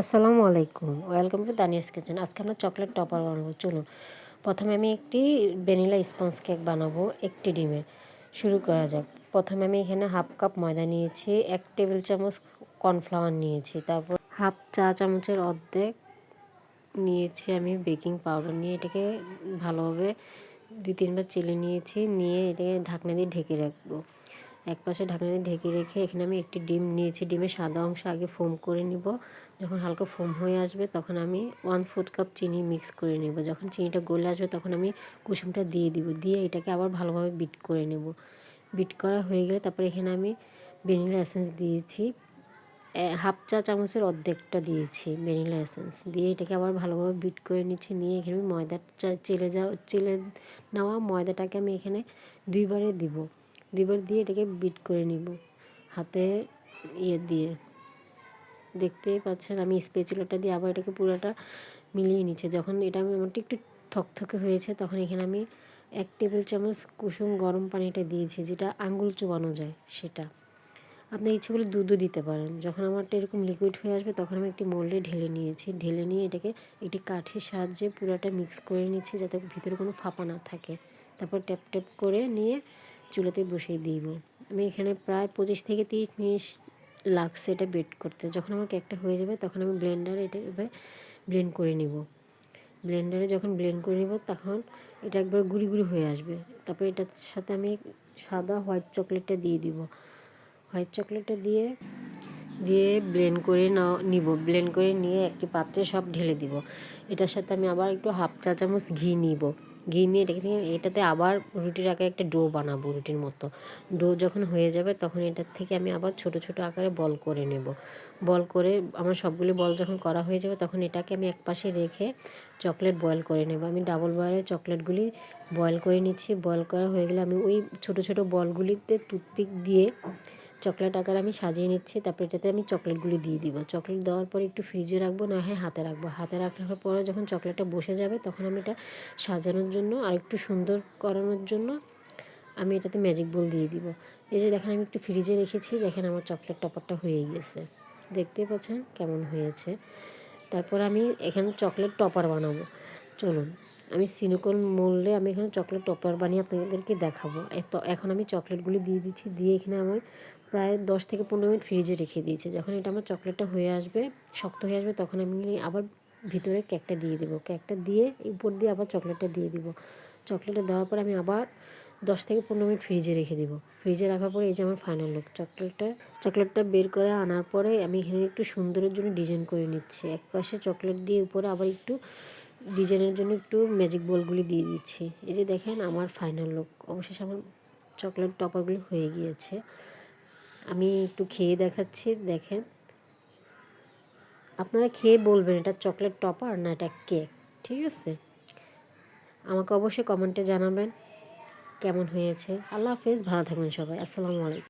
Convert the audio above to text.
আসসালামু আলাইকুম। Welcome to Danius kitchen আজকে আমরা চকলেট টপার বানাবো। চলুন, প্রথমে আমি একটি ভ্যানিলা স্পঞ্জ কেক বানাবো, একটি ডিমের। শুরু করা যাক। প্রথমে আমি এখানে হাফ কাপ ময়দা নিয়েছি, এক টেবিল চামচ কর্নফ্লাওয়ার নিয়েছি, তারপর হাফ চা চামচের অর্ধেক নিয়েছি আমি বেকিং পাউডার নিয়ে। এটাকে ভালোভাবে দুই তিনবার চেলে নিয়েছি, নিয়ে এটাকে ঢাকনা দিয়ে ঢেকে রাখব। এক পাশে ঢাকনা দিয়ে ঢেকে রেখে এখানে আমি একটি ডিম নিয়েছি। ডিমের সাদা অংশ আগে ফোম করে নিব। যখন হালকা ফোম হয়ে আসবে তখন আমি ওয়ান ফোর্থ কাপ চিনি মিক্স করে নেব। যখন চিনিটা গলে আসবে তখন আমি কুসুমটা দিয়ে দিব। দিয়ে এটাকে আবার ভালোভাবে বিট করে নেব। বিট করা হয়ে গেলে তারপরে এখানে আমি ভ্যানিলা এসেন্স দিয়েছি। হাফ চা চামচের অর্ধেকটা দিয়েছি ভ্যানিলা এসেন্স দিয়ে এটাকে আবার ভালোভাবে বিট করে নিচ্ছি। নিয়ে এখানে আমি ময়দা চেলে যাওয়া, চেলে নেওয়া ময়দাটাকে আমি এখানে দুইবারে দিব। দুইবার দিয়ে এটাকে বিট করে নিব, হাতে ইয়ে দিয়ে। দেখতে পাচ্ছেন আমি স্পেচুলাটা দিয়ে আবার এটাকে পুরোটা মিলিয়ে নিচ্ছে। যখন এটা আমি আমারটা একটু থকথকে হয়েছে, তখন এখানে আমি এক টেবিল চামচ কুসুম গরম পানিটা দিয়েছি, যেটা আঙুল চুবানো যায়, সেটা। আপনি ইচ্ছে করলে দুধও দিতে পারেন। যখন আমারটা এরকম লিকুইড হয়ে আসবে, তখন আমি একটি মোল্ডে ঢেলে নিয়েছি। ঢেলে নিয়ে এটাকে একটি কাঠির সাহায্যে পুরোটা মিক্স করে নিচ্ছি, যাতে ভিতরে কোনো ফাঁপা না থাকে। তারপর ট্যাপ ট্যাপ করে নিয়ে চুলাতে বসিয়ে দিব। আমি এখানে প্রায় পঁচিশ থেকে তিরিশ মিনিট লাগছে এটা বেট করতে। যখন আমার কেকটা হয়ে যাবে তখন আমি ব্লেন্ডারে এটা এভাবে ব্লেন্ড করে নিব। ব্লেন্ডারে যখন ব্লেন্ড করে নিব তখন এটা একবার গুঁড়ি গুঁড়ি হয়ে আসবে। তারপরে এটার সাথে আমি সাদা হোয়াইট চকলেটটা দিয়ে দিব। হোয়াইট চকলেটটা দিয়ে দিয়ে ব্লেন্ড করে নিব। ব্লেন্ড করে নিয়ে একটি পাত্রে সব ঢেলে দিব। এটার সাথে আমি আবার একটু হাফ চা চামচ ঘি নিব। ঘি নিয়ে রেখে এটাতে আবার রুটির আকারে একটা ডো বানাবো রুটির মতো। ডো যখন হয়ে যাবে তখন এটার থেকে আমি আবার ছোট ছোট আকারে বল করে নেব। বল করে আমার সবগুলি বল যখন করা হয়ে যাবে তখন এটাকে আমি এক পাশে রেখে চকলেট বয়েল করে নেব। আমি ডাবল বয়েলের চকলেটগুলি বয়েল করে নিচ্ছি। বয়েল করা হয়ে গেলে আমি ওই ছোট ছোট বলগুলিতে টুথপিক দিয়ে চকলেট আকার আমি সাজিয়ে নিচ্ছি, তারপর এটাতে আমি চকলেটগুলি দিয়ে দিব। চকলেট দেওয়ার পরে একটু ফ্রিজে রাখব, না হয় হাতে রাখব। হাতে রাখার পরে যখন চকলেটটা বসে যাবে, তখন আমি এটা সাজানোর জন্য আর একটু সুন্দর করানোর জন্য আমি এটাতে ম্যাজিক বল দিয়ে দিব। এই যে দেখেন, আমি একটু ফ্রিজে রেখেছি, দেখেন আমার চকলেট টপারটা হয়ে গেছে। দেখতেই পাচ্ছেন কেমন হয়েছে। তারপর আমি এখানে চকলেট টপার বানাবো। চলুন, আমি সিনোকল মোল্ডে আমি এখানে চকলেট টপার বানিয়ে আপনাদেরকে দেখাবো। এখন আমি চকলেটগুলি দিয়ে দিচ্ছি, দিয়ে এখানে আমার প্রায় দশ থেকে পনেরো মিনিট ফ্রিজে রেখে দিয়েছি। যখন এটা আমার চকলেটটা হয়ে আসবে, শক্ত হয়ে আসবে, তখন আমি আবার ভিতরে কেকটা দিয়ে দেবো। কেকটা দিয়ে, উপর দিয়ে আবার চকলেটটা দিয়ে দিব। চকলেটটা দেওয়ার পর আমি আবার দশ থেকে পনেরো মিনিট ফ্রিজে রেখে দিব। ফ্রিজে রাখার পরে এই যে আমার ফাইনাল লুক চকলেটটা চকলেটটা বের করে আনার পরে আমি এখানে একটু সুন্দরের জন্য ডিজাইন করে নিচ্ছি। এক পাশে চকলেট দিয়ে উপরে আবার একটু ডিজাইনের জন্য একটু ম্যাজিক বলগুলি দিয়ে দিচ্ছি। এই যে দেখেন আমার ফাইনাল লুক অবশেষে আমার চকলেট টপারগুলি হয়ে গিয়েছে। আমি একটু খেয়ে দেখাচ্ছি, দেখেন। আপনারা খেয়ে বলবেন এটা চকলেট টপার না এটা কেক, ঠিক আছে? আমাকে অবশ্যই কমেন্টে জানাবেন কেমন হয়েছে। আল্লাহ হাফেজ, ভালো থাকবেন সবাই। আসসালামু আলাইকুম।